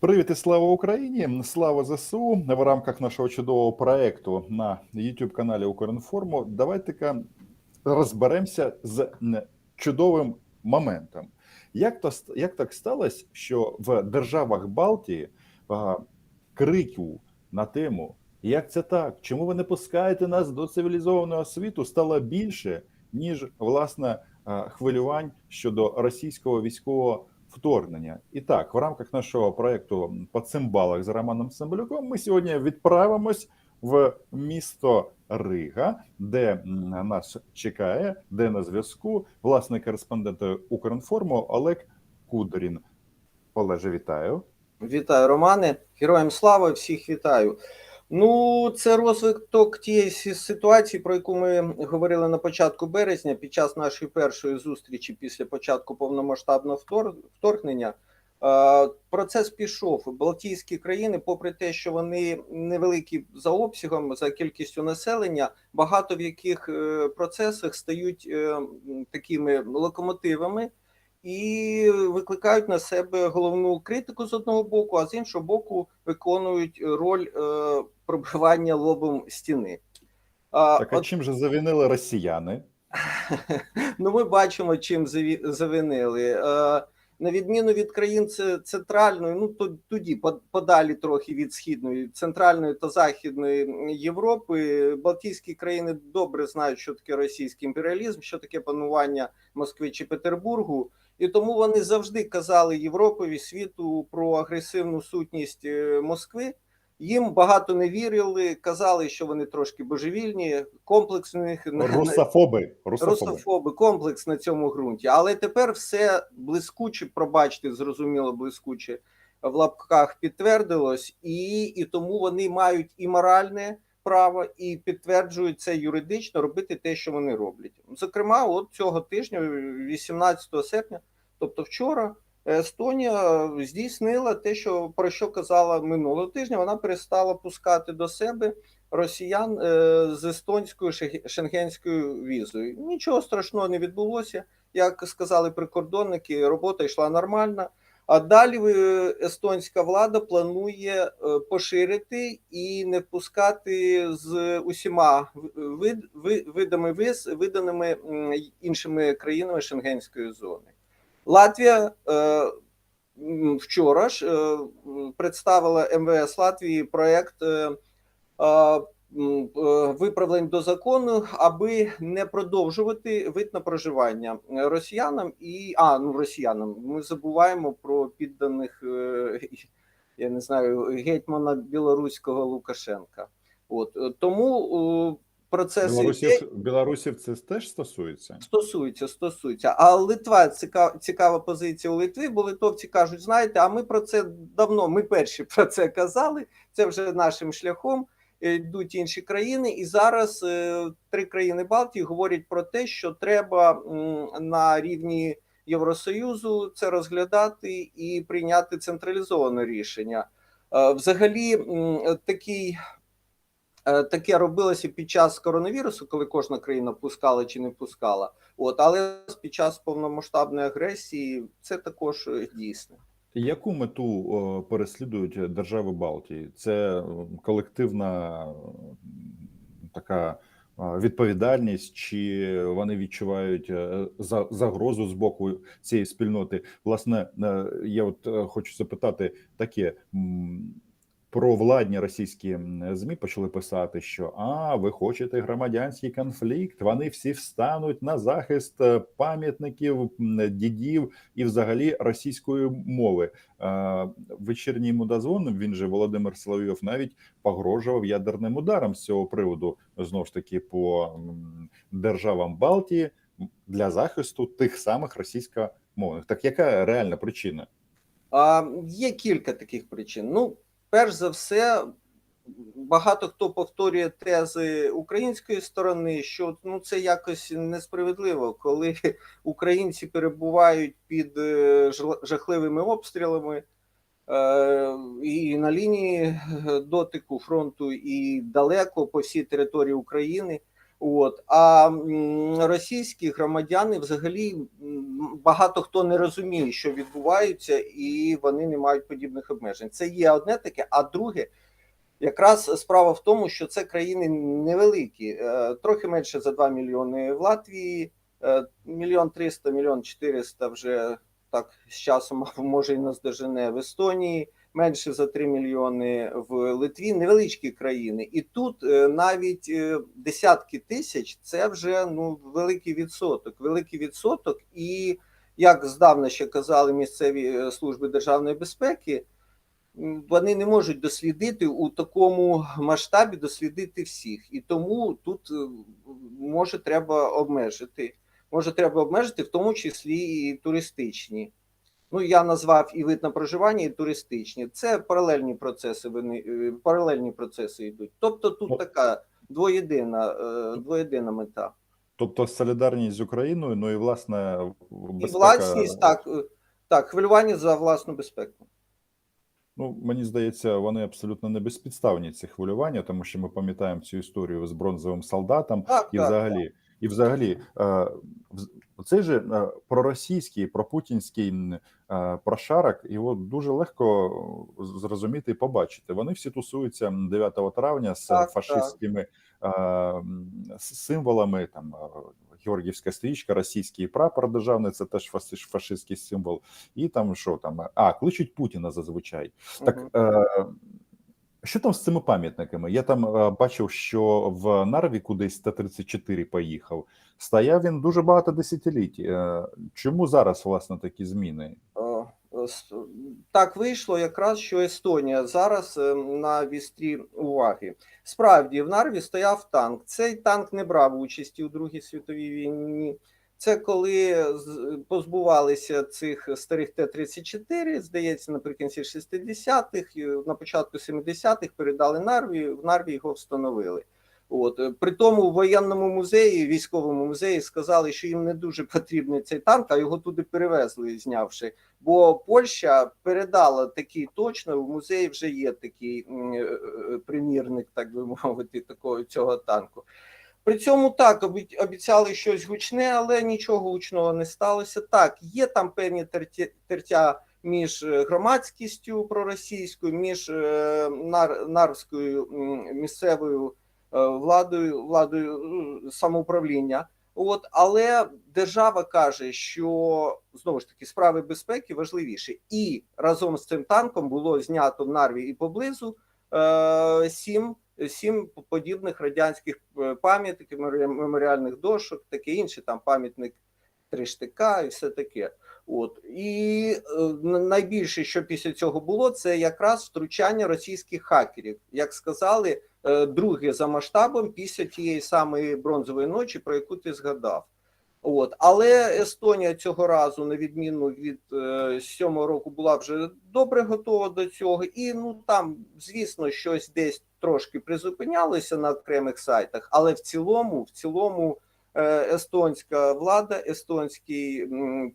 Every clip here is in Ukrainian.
Привіт і слава Україні! Слава ЗСУ в рамках нашого чудового проекту на youtube каналі Укрінформу. Давайте-ка розберемося з чудовим моментом. Як то як так сталося, що в державах Балтії а, криків на тему, як це так? Чому ви не пускаєте нас до цивілізованого світу? Стало більше, ніж власне хвилювань щодо російського військового вторгнення. І так, в рамках нашого проекту по цимбалах з Романом Цимбалюком ми сьогодні відправимось в місто Рига, де нас чекає, де на зв'язку власний кореспондент Укрінформу Олег Кудрін. Олеже, вітаю. Вітаю, Романе. Героям слава, всіх вітаю. Ну, це розвиток тієї ситуації, про яку ми говорили на початку березня, під час нашої першої зустрічі після початку повномасштабного вторгнення. Процес пішов. Балтійські країни, попри те, що вони невеликі за обсягом, за кількістю населення, багато в яких е, процесах стають е, такими локомотивами і викликають на себе головну критику з одного боку, а з іншого боку, виконують роль е, пробивання лобом стіни. А, Так, а от, чим же завинили росіяни? ну, ми бачимо, чим завинили. Е, на відміну від країн центральної, ну то тоді подалі трохи від східної, центральної та західної Європи, Балтійські країни добре знають, що таке російський імперіалізм, що таке панування Москви чи Петербургу, і тому вони завжди казали Європові світу про агресивну сутність е, Москви. Їм багато не вірили, казали, що вони трошки божевільні, комплекс у них Русофоби. Русофоби. русофоби, комплекс на цьому ґрунті. Але тепер все блискуче, пробачте, зрозуміло, блискуче в лапках підтвердилось, і, і тому вони мають і моральне право, і підтверджують це юридично робити те, що вони роблять. Зокрема, от цього тижня, 18 серпня, тобто вчора. Естонія здійснила те, що про що казала минулого тижня. Вона перестала пускати до себе росіян е, з естонською шенгенською візою. Нічого страшного не відбулося. Як сказали прикордонники, робота йшла нормально. А далі е, естонська влада планує е, поширити і не впускати з усіма вид, ви- видами виз, виданими іншими країнами шенгенської зони. Латвія е, вчора ж представила МВС Латвії проект. Е, виправлень до закону, аби не продовжувати вид на проживання росіянам і а ну росіянам. Ми забуваємо про підданих, е, я не знаю, гетьмана білоруського Лукашенка. От е, тому процес. Білорусів, білорусів це теж стосується. Стосується, стосується. А Литва цікава, цікава позиція у Литви, бо литовці кажуть: знаєте, а ми про це давно, ми перші про це казали. Це вже нашим шляхом йдуть інші країни, і зараз е, три країни Балтії говорять про те, що треба на рівні Євросоюзу це розглядати і прийняти централізоване рішення. Е, Взагалі, такий Е, таке робилося під час коронавірусу, коли кожна країна пускала чи не пускала. От, але під час повномасштабної агресії це також е, дійсно. Яку мету переслідують держави Балтії? Це колективна така відповідальність, чи вони відчувають е, за- загрозу з боку цієї спільноти? Власне, е, я от е, хочу запитати таке. М, Про владні російські змі почали писати, що а ви хочете громадянський конфлікт? Вони всі встануть на захист е, пам'ятників, дідів і взагалі російської мови. Е, Вечірній мудозвон, він же Володимир Соловйов навіть погрожував ядерним ударом з цього приводу знову ж таки по державам Балтії для захисту тих самих російськомовних. Так яка реальна причина? А, є кілька таких причин. Ну, перш за все, багато хто повторює тези української сторони, що ну це якось несправедливо, коли українці перебувають під е, жахливими обстрілами. е, І на лінії е, дотику фронту, і далеко по всій території України. От а російські громадяни взагалі багато хто не розуміє, що відбувається, і вони не мають подібних обмежень. Це є одне таке, а друге, якраз справа в тому, що це країни невеликі, е, трохи менше за 2 мільйони в Латвії, е, мільйон триста, мільйон чотириста вже так з часом може і наздожене в Естонії менше за 3 мільйони в Литві, невеличкі країни, і тут е, навіть е, десятки тисяч це вже ну великий відсоток. Великий відсоток, і як здавна ще казали місцеві е, служби державної безпеки, вони не можуть дослідити у такому масштабі дослідити всіх, і тому тут може треба обмежити. Може, треба обмежити, в тому числі і туристичні. Ну, я назвав і вид на проживання, і туристичні. Це паралельні процеси. Вони е, паралельні процеси йдуть. Тобто тут така двоєдина, е, двоєдина мета. Тобто солідарність з Україною, ну і власне І власність, так, е, так, хвилювання за власну безпеку. Ну, мені здається, вони абсолютно не безпідставні ці хвилювання, тому що ми пам'ятаємо цю історію з бронзовим солдатом, Так, і так, взагалі, і взагалі, вз- цей же е, проросійський, пропутінський е, прошарок, його дуже легко зрозуміти і побачити. Вони всі тусуються 9 травня з Так, фашистськими е, с- символами, там е, Георгіївська стрічка, російський прапор державний, це теж фашистський символ. І там що там? А, кличуть Путіна зазвичай. Так Мгм. Що там з цими пам'ятниками? Я там е, бачив, що в Нарві кудись Т-34 поїхав. Стояв він дуже багато десятиліть. Е, чому зараз власне такі зміни? Е, Так вийшло якраз, що Естонія зараз е, на вістрі уваги. Справді, в Нарві стояв танк. Цей танк не брав участі у Другій світовій війні. Це коли позбувалися цих старих Т-34, здається, наприкінці 60-х, на початку 70-х передали Нарві, в Нарві його встановили. От е, при тому в воєнному музеї, військовому музеї, сказали, що їм не дуже потрібний цей танк, а його туди перевезли, знявши. Бо Польща передала такий точно. В музеї вже є такий е, е, примірник, так би мовити, такого цього танку. При цьому так обі- обіцяли щось гучне, але нічого гучного не сталося. Так, є там певні тертя між е, громадськістю проросійською, між е, нар, нарвською місцевою е, владою, владою е, самоуправління. От, але держава каже, що знову ж таки справи безпеки важливіші, і разом з цим танком було знято в Нарві і поблизу е, сім, сім подібних радянських е, пам'ятників, меморі- меморіальних дошок, таке інше, там пам'ятник три штика і все таке. От і е, найбільше, що після цього було, це якраз втручання російських хакерів, як сказали, е, друге за масштабом після тієї самої бронзової ночі, про яку ти згадав. От, але Естонія цього разу, на відміну від е, сьомого року, була вже добре готова до цього, і ну там, звісно, щось десь трошки призупинялося на окремих сайтах, але в цілому, в цілому, е, естонська влада, естонський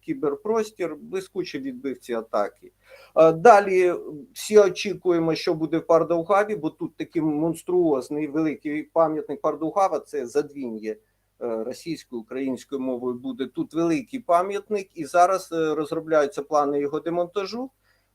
кіберпростір блискуче відбив ці атаки. Е, Далі всі очікуємо, що буде в Пардаухаві, бо тут такий монструозний великий пам'ятник Пардаухава це задвін'я е, російською українською мовою буде тут великий пам'ятник, і зараз е, розробляються плани його демонтажу.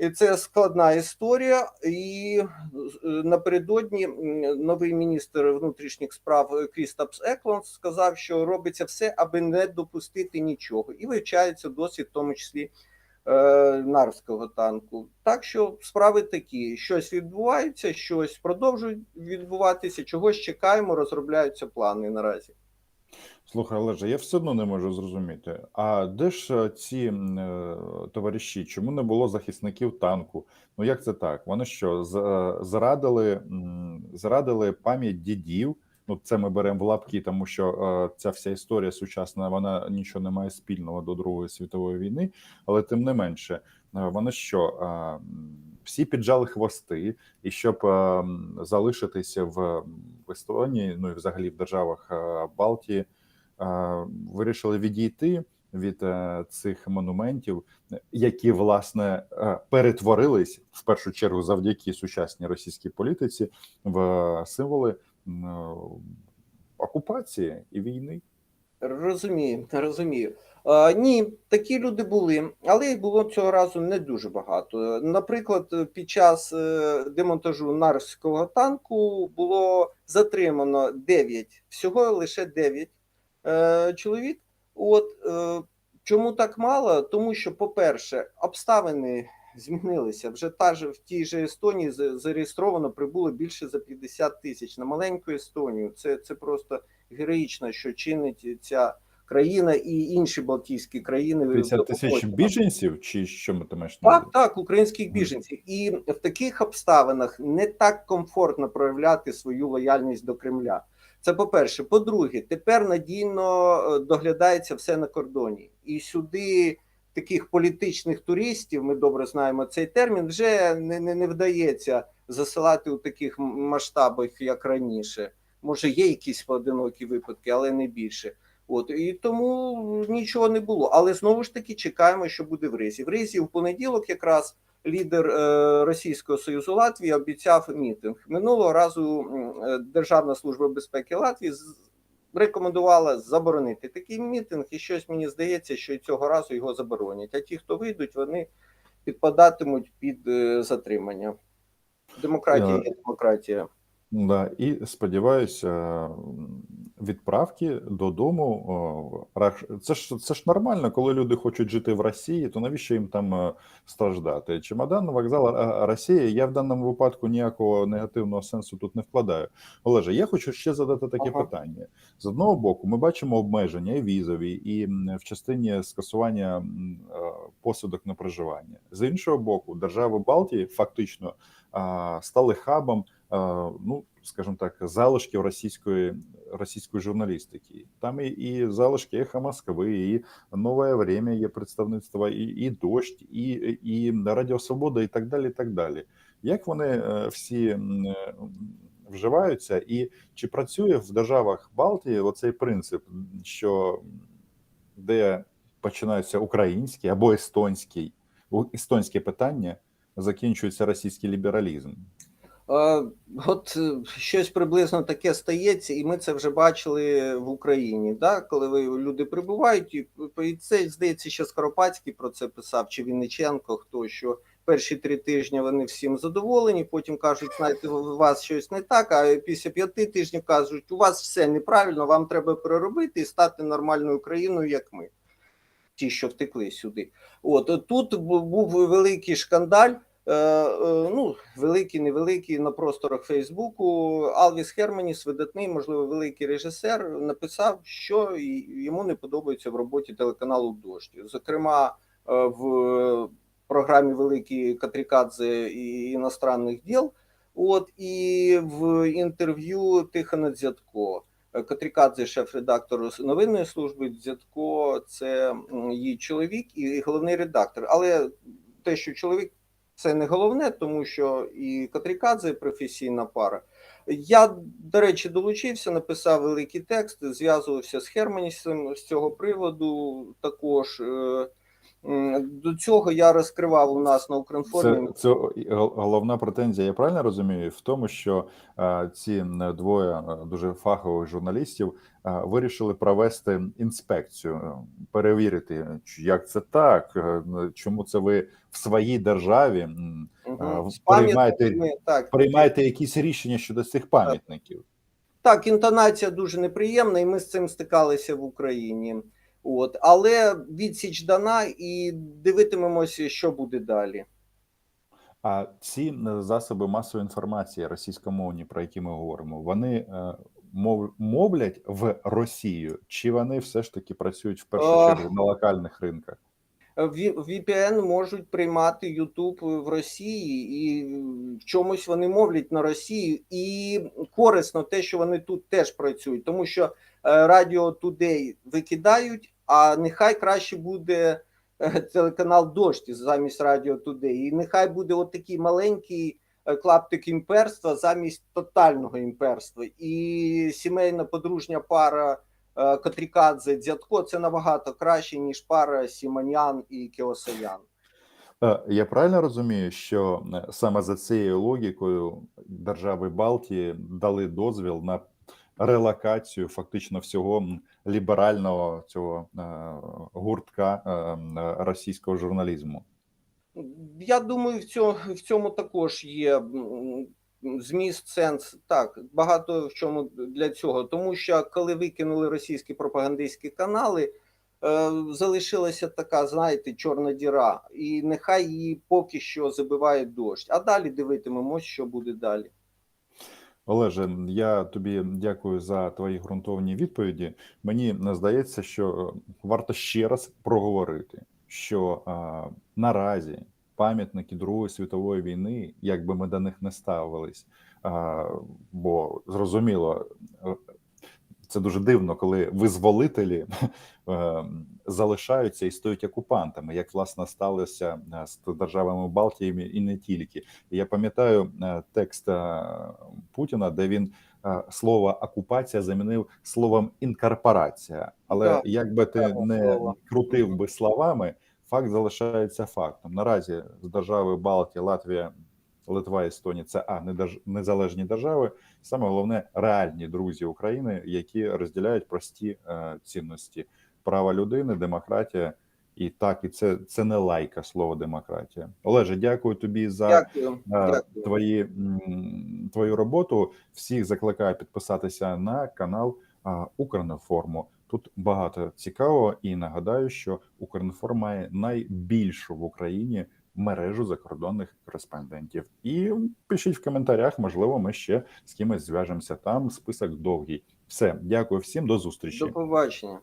І це складна історія. І е, напередодні новий міністр внутрішніх справ е, Крістапс Еклонд сказав, що робиться все, аби не допустити нічого, і вивчається досвід, в тому числі е, нарвського танку. Так що справи такі: щось відбувається, щось продовжують відбуватися. Чогось чекаємо, розробляються плани наразі. Слухай, Олеже, я все одно не можу зрозуміти. А де ж е, ці е, товариші? Чому не було захисників танку? Ну як це так? Вони що з- е, зрадили, м, зрадили пам'ять дідів? Ну, це ми беремо в лапки, тому що е, ця вся історія сучасна, вона нічого не має спільного до Другої світової війни, але тим не менше, е, вони що? е, всі піджали хвости, і щоб е, залишитися в, в Естонії, ну і взагалі в державах е, Балтії, вирішили відійти від е, цих монументів, які власне е, перетворились в першу чергу завдяки сучасній російській політиці в символи е, окупації і війни. Розумію, розумію. Е, ні, такі люди були, але їх було цього разу не дуже багато. Наприклад, під час е, демонтажу нарвського танку було затримано 9, всього лише 9 е, чоловік. От е, чому так мало? Тому що, по-перше, обставини змінилися. Вже та ж в тій же Естонії зареєстровано прибуло більше за 50 тисяч на маленьку Естонію. Це, це просто героїчно, що чинить ця країна і інші Балтійські країни. 50 тисяч біженців, чи що ми маєш Так, так, українських біженців. І в таких обставинах не так комфортно проявляти свою лояльність до Кремля. Це по-перше. По-друге, тепер надійно е, доглядається все на кордоні. І сюди таких політичних туристів, ми добре знаємо цей термін, вже не, не, не вдається засилати у таких масштабах, як раніше. Може, є якісь поодинокі випадки, але не більше. От і тому нічого не було. Але знову ж таки чекаємо, що буде в Ризі. В Ризі в понеділок якраз лідер е, Російського Союзу Латвії обіцяв мітинг. Минулого разу е, Державна служба безпеки Латвії рекомендувала заборонити такий мітинг, і щось мені здається, що і цього разу його заборонять. А ті, хто вийдуть, вони підпадатимуть під е, затримання. Демократія є демократія. Да, і сподіваюся, відправки додому. Це ж це ж нормально, коли люди хочуть жити в Росії, то навіщо їм там е, страждати? Чемодан, вокзал, а Росія. Я в даному випадку ніякого негативного сенсу тут не вкладаю. Олеже, я хочу ще задати таке Ага. питання. З одного боку, ми бачимо обмеження і візові, і в частині скасування е, посадок на проживання. З іншого боку, держави Балтії фактично стали хабом е, ну, скажімо так, залишків російської російської журналістики. Там і, і залишки «Ехо Москви, і нове время є представництво, і, і дощ, і, і Радіо Свобода, і так далі. і так далі. Як вони е, всі е, вживаються, і чи працює в державах Балтії оцей принцип, що де починаються українські або естонський, естонське питання, закінчується російський лібералізм? Е, От е, щось приблизно таке стається, і ми це вже бачили в Україні. Да? Коли люди прибувають, і, це здається, ще Скоропадський про це писав, чи Вінниченко, хто що перші три тижні вони всім задоволені. Потім кажуть, знаєте, у вас щось не так. А після п'яти тижнів кажуть, у вас все неправильно, вам треба переробити і стати нормальною країною, як ми. Ті, що втекли сюди. От тут був великий шкандаль. Е, е, ну, великий, невеликий на просторах Фейсбуку. Алвіс Херманіс, видатний, можливо, великий режисер, написав, що йому не подобається в роботі телеканалу Дождь. Зокрема, е, в програмі Великий Катрікадзе і іностранних діл. От і в інтерв'ю Тихона Дзятко. Катрікадзе, шеф-редактор новинної служби, Дзятко це її чоловік і головний редактор. Але те, що чоловік це не головне, тому що і Катрікадзе професійна пара. Я, до речі, долучився, написав великий текст, зв'язувався з Херманісом з цього приводу. Також е, до цього я розкривав у нас на Укрінформі. Це, це головна претензія, я правильно розумію, в тому, що е, ці двоє е, дуже фахових журналістів е, вирішили провести інспекцію, перевірити, як це так, чому це ви в своїй державі З приймаєте, так, приймаєте якісь рішення щодо цих пам'ятників. Так, інтонація дуже неприємна, і ми з цим стикалися в Україні. От, але відсіч дана, і дивитимемося, що буде далі. А ці е, засоби масової інформації російськомовні, про які ми говоримо, вони е, мов, мовлять в Росію, чи вони все ж таки працюють в першу чергу на локальних ринках? VPN можуть приймати YouTube в Росії, і в чомусь вони мовлять на Росію. І корисно те, що вони тут теж працюють, тому що е, Радіо Today викидають, а нехай краще буде е, телеканал Дождь замість Радіо Today. І нехай буде от маленький е, клаптик імперства замість тотального імперства. І сімейна подружня пара. Е, Котрікадзе Дзятко це набагато краще, ніж пара Сіманян і Кіосаян. Е, Я правильно розумію, що е, саме за цією логікою держави Балтії дали дозвіл на релокацію фактично всього ліберального цього гуртка російського журналізму. Я думаю, в цьому, в цьому також є зміст, сенс. Так, багато в чому для цього. Тому що коли викинули російські пропагандистські канали, е, залишилася така, знаєте, чорна діра. І нехай її поки що забиває дощ. А далі дивитимемось, що буде далі. Олеже, я тобі дякую за твої ґрунтовні відповіді. Мені здається, що е, варто ще раз проговорити, що а, наразі пам'ятники Другої світової війни, як би ми до них не ставились, а, бо зрозуміло, е, це дуже дивно, коли визволителі е, залишаються і стають окупантами, як власне сталося е, з державами Балтії і не тільки. Я пам'ятаю текст Путіна, де він слово окупація замінив словом інкорпорація. Але Да, як би ти не крутив би словами, факт залишається фактом. Наразі з держави Балтії, Латвія, Литва, Естонія це а незалежні держави. Саме головне реальні друзі України, які розділяють прості е, цінності права людини, демократія. І так, і це, це не лайка слово демократія. Олеже, дякую тобі за Дякую. е, Дякую. твої твою роботу. Всіх закликаю підписатися на канал а, Укрінформу. Тут багато цікавого, і нагадаю, що Укрінформ має найбільшу в Україні мережу закордонних кореспондентів. І пишіть в коментарях, можливо, ми ще з кимось зв'яжемося. Там список довгий. Все, дякую всім, до зустрічі. До побачення.